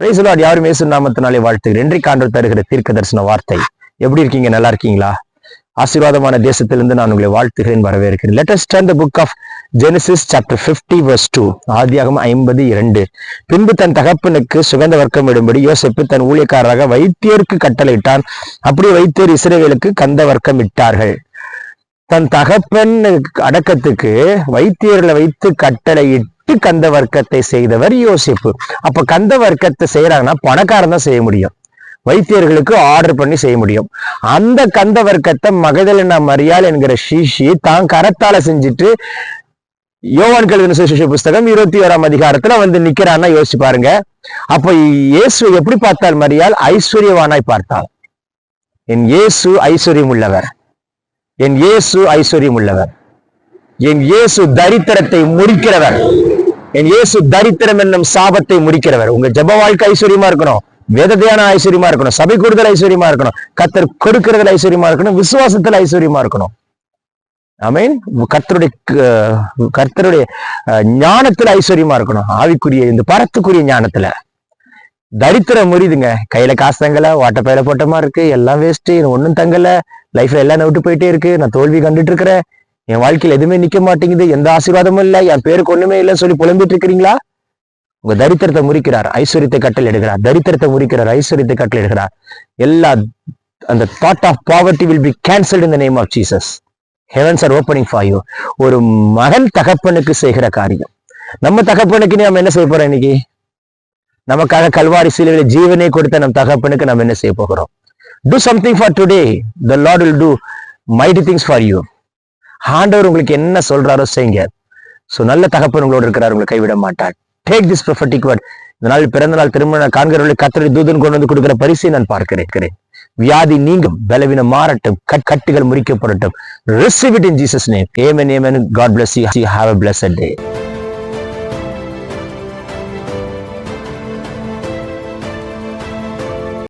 Praise the Lord. வாழ்த்துகிறேன். இன்றைக்கு ஆண்டு தருகிற தீர்க்க தரிசன வார்த்தை. எப்படி இருக்கீங்க? நல்லா இருக்கீங்களா? ஆசீர்வாதமான தேசத்திலிருந்து நான் உங்களை வாழ்த்துகிறேன் வரவேற்கிறேன். Let us of the book of Genesis chapter 50 verse 2 ஆதியாகமம் ஐம்பது இரண்டு. பின்பு தன் தகப்பனுக்கு சுகந்த வர்க்கம் இடும்படி யோசிப்பு தன் ஊழியக்காரராக வைத்தியருக்கு கட்டளையிட்டான். அப்படி வைத்தியர் இசைவேலுக்கு கந்த வர்க்கம் இட்டார்கள். தன் தகப்பன் அடக்கத்துக்கு வைத்தியர்களை வைத்து கட்டளையிட்டு கந்த வர்க்கத்தை செய்தவர் யோசிப்பு. அப்ப கந்த வர்க்கத்தை செய்யறாங்கன்னா பணக்காரன் தான் செய்ய முடியும். வைத்தியர்களுக்கு ஆர்டர் பண்ணி செய்ய முடியும். அந்த கந்த வர்க்கத்தை மகதலினா மரியாள் என்கிற ஷிஷி தான் கரத்தால செஞ்சுட்டு யோவான் கழுவின சுசிஷ புஸ்தகம் இருபத்தி ஓராம் அதிகாரத்துல வந்து நிக்கிறான்னா யோசிச்சு பாருங்க. அப்ப இயேசு எப்படி பார்த்தால் மரியாள்? ஐஸ்வர்யவானாய் பார்த்தாள் என் இயேசு ஐஸ்வர்யம் உள்ளவர். என் இயேசு ஐஸ்வர்யம் உள்ளவர். என் இயேசு தரித்திரத்தை முறிக்கிறவர். என் இயேசு தரித்திரம் என்னும் சாபத்தை முடிக்கிறவர். உங்க ஜெப வாழ்க்கை ஐஸ்வர்யமா இருக்கணும். வேதத்தையான ஐஸ்வர்யமா இருக்கணும். சபை கூடுதல் ஐஸ்வர்யமா இருக்கணும். கத்தர் கொடுக்கிறதுல ஐஸ்வர்யமா இருக்கணும். விசுவாசத்துல ஐஸ்வர்யமா இருக்கணும். ஐ கர்த்தருடைய க- கர்த்தருடைய ஞானத்துல ஐஸ்வர்யமா இருக்கணும். ஆவிக்குரிய இந்த பரத்துக்குரிய ஞானத்துல. தரித்திரம் முறியுதுங்க கையில காசு தங்கல வாட்ட பையில போட்டமா இருக்கு. எல்லாம் வேஸ்ட் ஒன்னும் தங்கல. லைஃப்ல எல்லாம் விட்டு போயிட்டே இருக்கு. நான் தோல்வி கண்டுட்டு இருக்கிறேன். என் வாழ்க்கையில் எதுவுமே நிக்க மாட்டேங்குது. எந்த ஆசீர்வாதமும் இல்லை. என் பேருக்கு ஒண்ணுமே இல்லைன்னு சொல்லி புலம்பிட்டு இருக்கிறீங்களா உங்க தரித்திரத்தை முறிக்கிறார். ஐஸ்வர்யத்தை கட்டல் எடுக்கிறார். தரித்திரத்தை முறிக்கிறார். ஐஸ்வர்யத்தை கட்டல் எடுக்கிறார். எல்லா அந்த thought of poverty will be cancelled in the name of Jesus heavens are opening for you ஒரு மகன் தகப்பனுக்கு செய்கிற காரியம். நம்ம தகப்பனுக்கு நம்ம என்ன செய்ய போறோம் இன்னைக்கு? நமக்காக கல்வாரி சிலுவையில ஜீவனை கொடுத்த நம் தகப்பனுக்கு நம்ம என்ன செய்ய போகிறோம்? Do something for today the Lord will do mighty things for you ஆண்டவர் உங்களுக்கு என்ன சொல்றாரோ செய்யுங்க. ஸோ நல்ல தகப்பன் உங்களோட இருக்கிறார் உங்களை கைவிட மாட்டார். டேக் திஸ் ப்ரொஃபட்டிக் வேர்ட் இந்த நாள் பிறந்த நாள் திருமண காண்கிறவர்களை கத்தரை தூதன் கொண்டு வந்து கொடுக்கிற பரிசை நான் பார்க்கிறேன். வியாதி நீங்கும் பலவீனம் மாறட்டும் கட்- கட்டுகள் முறிக்கப்படட்டும். Receive it in Jesus name amen amen God bless you have a bless day